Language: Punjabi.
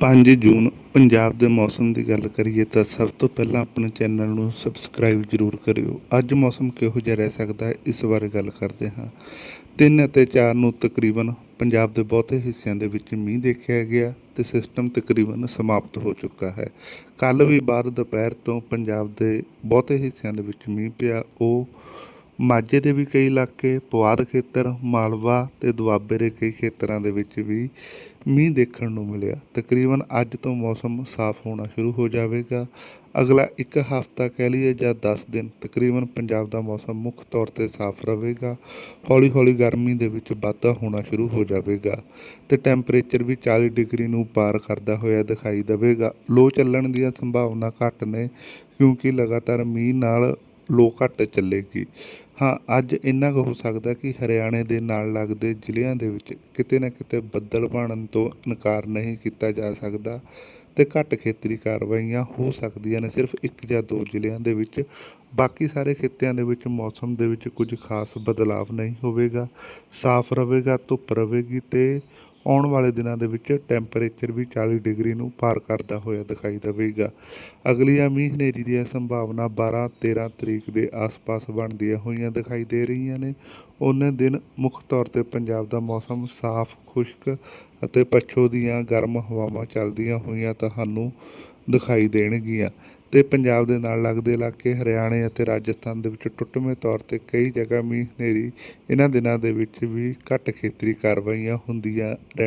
5 ਜੂਨ ਪੰਜਾਬ ਦੇ ਮੌਸਮ ਦੀ ਗੱਲ ਕਰੀਏ ਤਾਂ ਸਭ ਤੋਂ ਪਹਿਲਾਂ ਆਪਣੇ ਚੈਨਲ ਨੂੰ ਸਬਸਕ੍ਰਾਈਬ ਜ਼ਰੂਰ ਕਰਿਓ। ਅੱਜ ਮੌਸਮ ਕਿਹੋ ਜਿਹਾ ਰਹਿ ਸਕਦਾ ਹੈ? ਇਸ ਬਾਰੇ ਗੱਲ ਕਰਦੇ ਹਾਂ। 3 ਅਤੇ 4 ਨੂੰ ਤਕਰੀਬਨ ਪੰਜਾਬ ਦੇ ਬਹੁਤੇ ਹਿੱਸਿਆਂ ਦੇ ਵਿੱਚ ਮੀਂਹ ਦੇਖਿਆ ਗਿਆ ਤੇ ਸਿਸਟਮ ਤਕਰੀਬਨ ਸਮਾਪਤ ਹੋ ਚੁੱਕਾ ਹੈ। ਕੱਲ ਵੀ ਬਾਅਦ ਦੁਪਹਿਰ ਤੋਂ ਪੰਜਾਬ ਦੇ ਬਹੁਤੇ ਹਿੱਸਿਆਂ ਦੇ ਵਿੱਚ ਮੀਂਹ ਪਿਆ। ਉਹ ਮਾਝੇ ਦੇ ਵੀ ਕਈ ਇਲਾਕੇ, ਪੁਆਧ ਖੇਤਰ, ਮਾਲਵਾ ਤੇ ਦੁਆਬੇ ਦੇ ਕਈ ਖੇਤਰਾਂ ਦੇ ਵਿੱਚ ਵੀ ਮੀਂਹ ਦੇਖਣ ਨੂੰ ਮਿਲਿਆ। ਤਕਰੀਬਨ ਅੱਜ ਤੋਂ ਮੌਸਮ ਸਾਫ਼ ਹੋਣਾ ਸ਼ੁਰੂ ਹੋ ਜਾਵੇਗਾ। ਅਗਲਾ ਇੱਕ ਹਫ਼ਤਾ ਕਹਿ ਲਈਏ ਜਾਂ 10 ਦਿਨ ਤਕਰੀਬਨ ਪੰਜਾਬ ਦਾ ਮੌਸਮ ਮੁੱਖ ਤੌਰ ਤੇ ਸਾਫ਼ ਰਹੇਗਾ। ਹੌਲੀ ਹੌਲੀ ਗਰਮੀ ਦੇ ਵਿੱਚ ਵਾਧਾ ਹੋਣਾ ਸ਼ੁਰੂ ਹੋ ਜਾਵੇਗਾ ਤੇ ਟੈਂਪਰੇਚਰ ਵੀ 40 ਡਿਗਰੀ ਨੂੰ ਪਾਰ ਕਰਦਾ ਹੋਇਆ ਦਿਖਾਈ ਦੇਵੇਗਾ। ਲੋ ਚੱਲਣ ਦੀਆਂ ਸੰਭਾਵਨਾ ਘੱਟ ਨੇ ਕਿਉਂਕਿ ਲਗਾਤਾਰ ਮੀਂਹ ਨਾਲ ਲੋ ਘੱਟ ਚੱਲੇਗੀ। ਹਾਂ, ਅੱਜ ਇੰਨਾ ਕੁ ਹੋ ਸਕਦਾ ਕਿ ਹਰਿਆਣੇ ਦੇ ਨਾਲ ਲੱਗਦੇ ਜ਼ਿਲ੍ਹਿਆਂ ਦੇ ਵਿੱਚ ਕਿਤੇ ਨਾ ਕਿਤੇ ਬੱਦਲ ਬਣਨ ਤੋਂ ਇਨਕਾਰ ਨਹੀਂ ਕੀਤਾ ਜਾ ਸਕਦਾ ਤੇ ਘੱਟ ਖੇਤਰੀ ਕਾਰਵਾਈਆਂ ਹੋ ਸਕਦੀਆਂ ਨੇ ਸਿਰਫ ਇੱਕ ਜਾਂ ਦੋ ਜ਼ਿਲ੍ਹਿਆਂ ਦੇ ਵਿੱਚ। ਬਾਕੀ ਸਾਰੇ ਖਿੱਤਿਆਂ ਦੇ ਵਿੱਚ ਮੌਸਮ ਦੇ ਵਿੱਚ ਕੁਝ ਖਾਸ ਬਦਲਾਵ ਨਹੀਂ ਹੋਵੇਗਾ। ਸਾਫ਼ ਰਹੇਗਾ, ਧੁੱਪ ਰਹੇਗੀ ਤੇ ਆਉਣ ਵਾਲੇ ਦਿਨਾਂ ਦੇ ਵਿੱਚ ਟੈਂਪਰੇਚਰ ਵੀ 40 ਡਿਗਰੀ ਨੂੰ ਪਾਰ ਕਰਦਾ ਹੋਇਆ ਦਿਖਾਈ ਦੇਵੇਗਾ। ਅਗਲੀਆਂ ਮੀਂਹ ਹਨੇਰੀ ਦੀਆਂ ਸੰਭਾਵਨਾ 12 13 ਤਰੀਕ ਦੇ ਆਸ-ਪਾਸ ਬਣਦੀਆਂ ਹੋਈਆਂ ਦਿਖਾਈ ਦੇ ਰਹੀਆਂ ਨੇ। ਉਹਨੇ ਦਿਨ ਮੁੱਖ ਤੌਰ ਤੇ ਪੰਜਾਬ ਦਾ ਮੌਸਮ ਸਾਫ਼, ਖੁਸ਼ਕ ਅਤੇ ਪੱਛੋ ਦੀਆਂ ਗਰਮ ਹਵਾਵਾਂ ਚੱਲਦੀਆਂ ਹੋਈਆਂ ਤੁਹਾਨੂੰ ਦਿਖਾਈ ਦੇਣਗੀਆਂ। ਤੇ ਪੰਜਾਬ ਦੇ ਨਾਲ ਲੱਗਦੇ ਇਲਾਕੇ ਹਰਿਆਣੇ ਅਤੇ ਰਾਜਸਥਾਨ ਦੇ ਵਿੱਚ ਟੁੱਟਵੇਂ ਤੌਰ ਤੇ ਕਈ ਜਗ੍ਹਾ ਮੀਂਹ ਹਨੇਰੀ ਇਹਨਾਂ ਦਿਨਾਂ ਦੇ ਵਿੱਚ ਵੀ ਘੱਟ ਖੇਤਰੀ ਕਾਰਵਾਈਆਂ ਹੁੰਦੀਆਂ ਰਹਿ-